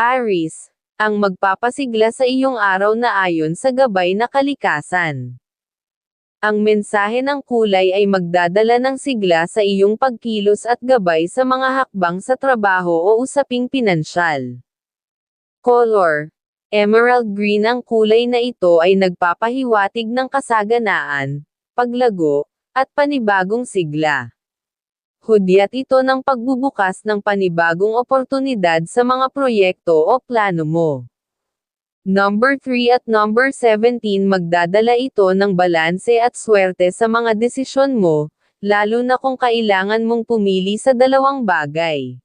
Aris, ang magpapasigla sa iyong araw na ayon sa gabay na kalikasan. Ang mensahe ng kulay ay magdadala ng sigla sa iyong pagkilos at gabay sa mga hakbang sa trabaho o usaping pinansyal. Color Emerald green ang kulay na ito ay nagpapahiwatig ng kasaganaan, paglago, at panibagong sigla. Hudyat ito ng pagbubukas ng panibagong oportunidad sa mga proyekto o plano mo. Number 3 at number 17 magdadala ito ng balanse at swerte sa mga desisyon mo, lalo na kung kailangan mong pumili sa dalawang bagay.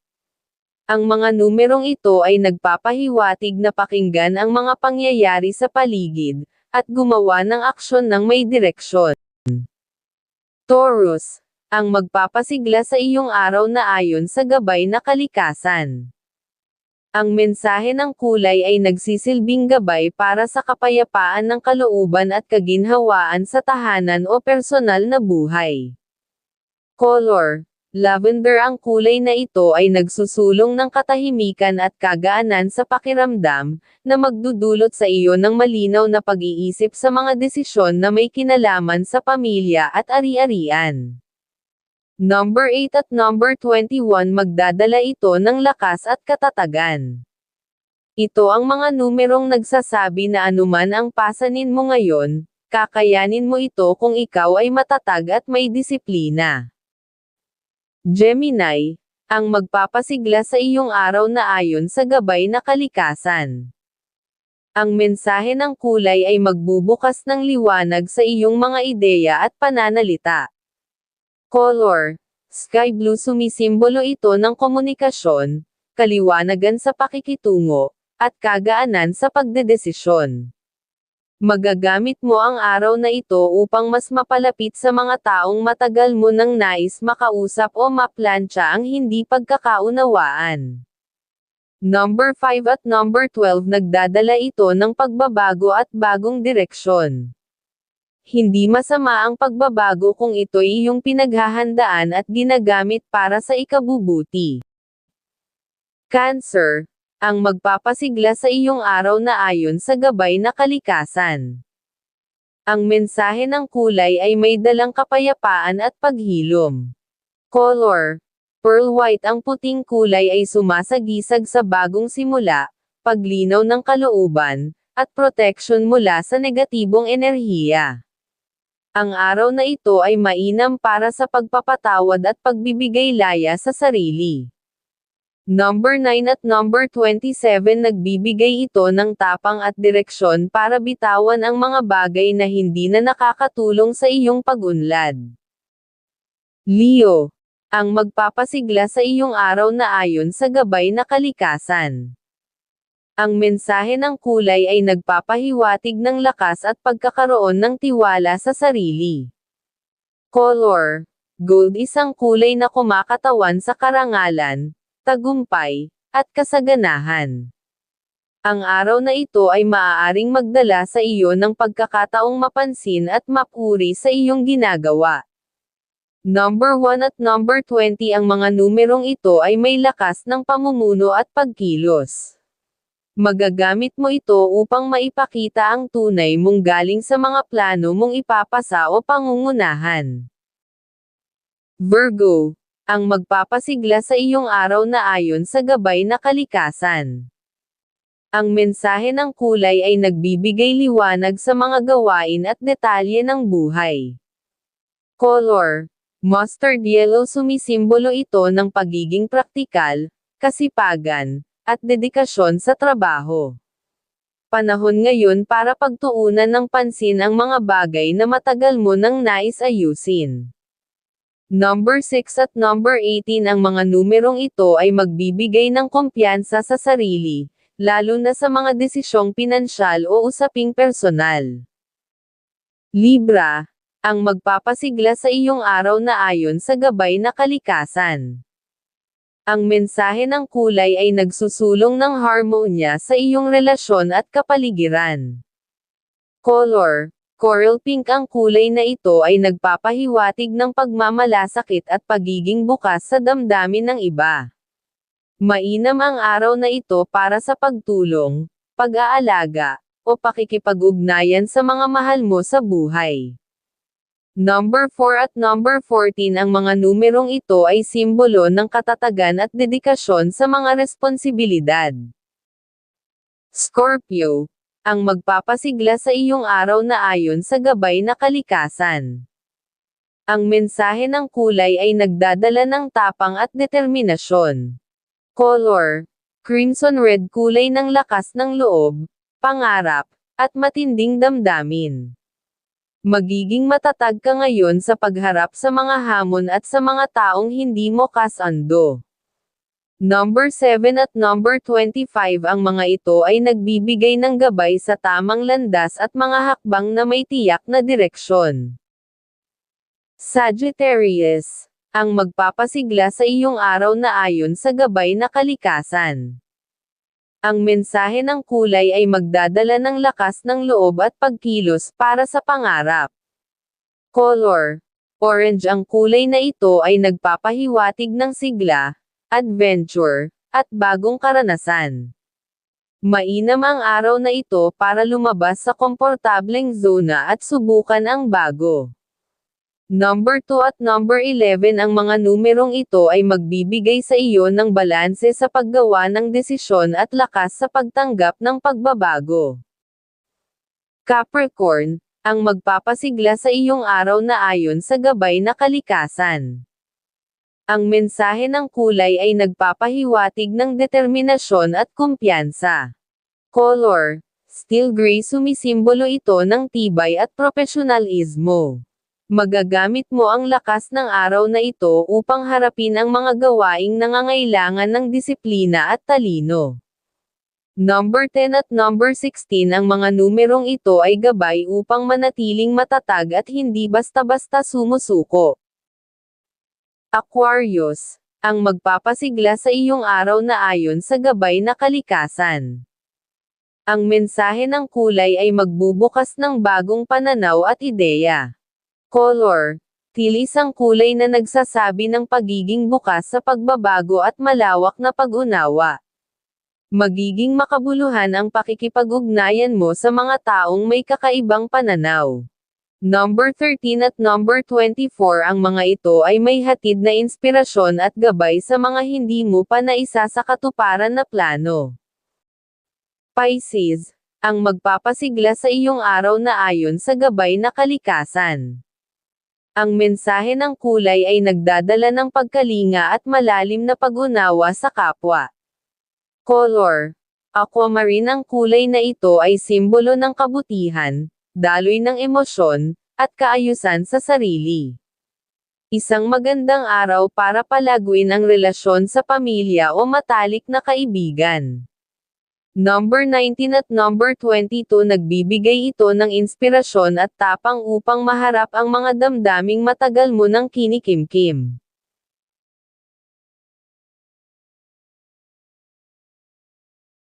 Ang mga numerong ito ay nagpapahiwatig na pakinggan ang mga pangyayari sa paligid, at gumawa ng aksyon ng may direksyon. Taurus, ang magpapasigla sa iyong araw na ayon sa gabay na kalikasan. Ang mensahe ng kulay ay nagsisilbing gabay para sa kapayapaan ng kalooban at kaginhawaan sa tahanan o personal na buhay. Color Lavender ang kulay na ito ay nagsusulong ng katahimikan at kagaanan sa pakiramdam, na magdudulot sa iyo ng malinaw na pag-iisip sa mga desisyon na may kinalaman sa pamilya at ari-arian. Number 8 at number 21 magdadala ito ng lakas at katatagan. Ito ang mga numerong nagsasabi na anuman ang pasanin mo ngayon, kakayanin mo ito kung ikaw ay matatag at may disiplina. Gemini, ang magpapasigla sa iyong araw na ayon sa gabay na kalikasan. Ang mensahe ng kulay ay magbubukas ng liwanag sa iyong mga ideya at pananalita. Color Sky blue sumisimbolo ito ng komunikasyon, kaliwanagan sa pakikitungo, at kagaanan sa pagdedesisyon. Magagamit mo ang araw na ito upang mas mapalapit sa mga taong matagal mo nang nais makausap o maplantsa ang hindi pagkakaunawaan. Number 5 at number 12 nagdadala ito ng pagbabago at bagong direksyon. Hindi masama ang pagbabago kung ito'y iyong pinaghahandaan at ginagamit para sa ikabubuti. Cancer, ang magpapasigla sa iyong araw na ayon sa gabay na kalikasan. Ang mensahe ng kulay ay may dalang kapayapaan at paghilom. Color Pearl white ang puting kulay ay sumasagisag sa bagong simula, paglinaw ng kalooban, at protection mula sa negatibong enerhiya. Ang araw na ito ay mainam para sa pagpapatawad at pagbibigay laya sa sarili. Number 9 at number 27 nagbibigay ito ng tapang at direksyon para bitawan ang mga bagay na hindi na nakakatulong sa iyong pagunlad. Leo. Ang magpapasigla sa iyong araw na ayon sa gabay na kalikasan. Ang mensahe ng kulay ay nagpapahiwatig ng lakas at pagkakaroon ng tiwala sa sarili. Color. Gold isang kulay na kumakatawan sa karangalan, tagumpay, at kasaganahan. Ang araw na ito ay maaaring magdala sa iyo ng pagkakataong mapansin at mapuri sa iyong ginagawa. Number 1 at number 20 ang mga numerong ito ay may lakas ng pamumuno at pagkilos. Magagamit mo ito upang maipakita ang tunay mong galing sa mga plano mong ipapasa o pangungunahan. Virgo ang magpapasigla sa iyong araw na ayon sa gabay na kalikasan. Ang mensahe ng kulay ay nagbibigay liwanag sa mga gawain at detalye ng buhay. Color Mustard yellow sumisimbolo ito ng pagiging praktikal, kasipagan, at dedikasyon sa trabaho. Panahon ngayon para pagtuunan ng pansin ang mga bagay na matagal mo nang nais ayusin. Number 6 at number 18 ang mga numerong ito ay magbibigay ng kumpiyansa sa sarili, lalo na sa mga desisyong pinansyal o usaping personal. Libra, ang magpapasigla sa iyong araw na ayon sa gabay na kalikasan. Ang mensahe ng kulay ay nagsusulong ng harmonya sa iyong relasyon at kapaligiran. Color Coral pink ang kulay na ito ay nagpapahiwatig ng pagmamalasakit at pagiging bukas sa damdamin ng iba. Mainam ang araw na ito para sa pagtulong, pag-aalaga, o pakikipag-ugnayan sa mga mahal mo sa buhay. Number 4 at number 14 ang mga numerong ito ay simbolo ng katatagan at dedikasyon sa mga responsibilidad. Scorpio, ang magpapasigla sa iyong araw na ayon sa gabay na kalikasan. Ang mensahe ng kulay ay nagdadala ng tapang at determinasyon. Color, crimson red kulay ng lakas ng loob, pangarap, at matinding damdamin. Magiging matatag ka ngayon sa pagharap sa mga hamon at sa mga taong hindi mo kasando. Number 7 at number 25 ang mga ito ay nagbibigay ng gabay sa tamang landas at mga hakbang na may tiyak na direksyon. Sagittarius, ang magpapasigla sa iyong araw na ayon sa gabay na kalikasan. Ang mensahe ng kulay ay magdadala ng lakas ng loob at pagkilos para sa pangarap. Color, orange ang kulay na ito ay nagpapahiwatig ng sigla, adventure, at bagong karanasan. Mainam ang araw na ito para lumabas sa komportableng zona at subukan ang bago. Number 2 at number 11 ang mga numerong ito ay magbibigay sa iyo ng balanse sa paggawa ng desisyon at lakas sa pagtanggap ng pagbabago. Capricorn, ang magpapasigla sa iyong araw na ayon sa gabay na kalikasan. Ang mensahe ng kulay ay nagpapahiwatig ng determinasyon at kumpiyansa. Color, steel gray sumisimbolo ito ng tibay at profesionalismo. Magagamit mo ang lakas ng araw na ito upang harapin ang mga gawaing nangangailangan ng disiplina at talino. Number 10 at number 16 ang mga numerong ito ay gabay upang manatiling matatag at hindi basta-basta sumusuko. Aquarius, ang magpapasigla sa iyong araw na ayon sa gabay na kalikasan. Ang mensahe ng kulay ay magbubukas ng bagong pananaw at ideya. Color, tilis ang kulay na nagsasabi ng pagiging bukas sa pagbabago at malawak na pag-unawa. Magiging makabuluhan ang pakikipag-ugnayan mo sa mga taong may kakaibang pananaw. Number 13 at number 24 ang mga ito ay may hatid na inspirasyon at gabay sa mga hindi mo pa naisa sa katuparan na plano. Pisces, ang magpapasigla sa iyong araw na ayon sa gabay na kalikasan. Ang mensahe ng kulay ay nagdadala ng pagkalinga at malalim na pag-unawa sa kapwa. Color, aquamarine ang kulay na ito ay simbolo ng kabutihan, daloy ng emosyon, at kaayusan sa sarili. Isang magandang araw para palaguin ang relasyon sa pamilya o matalik na kaibigan. Number 19 at number 22 nagbibigay ito ng inspirasyon at tapang upang maharap ang mga damdaming matagal mo nang kinikimkim.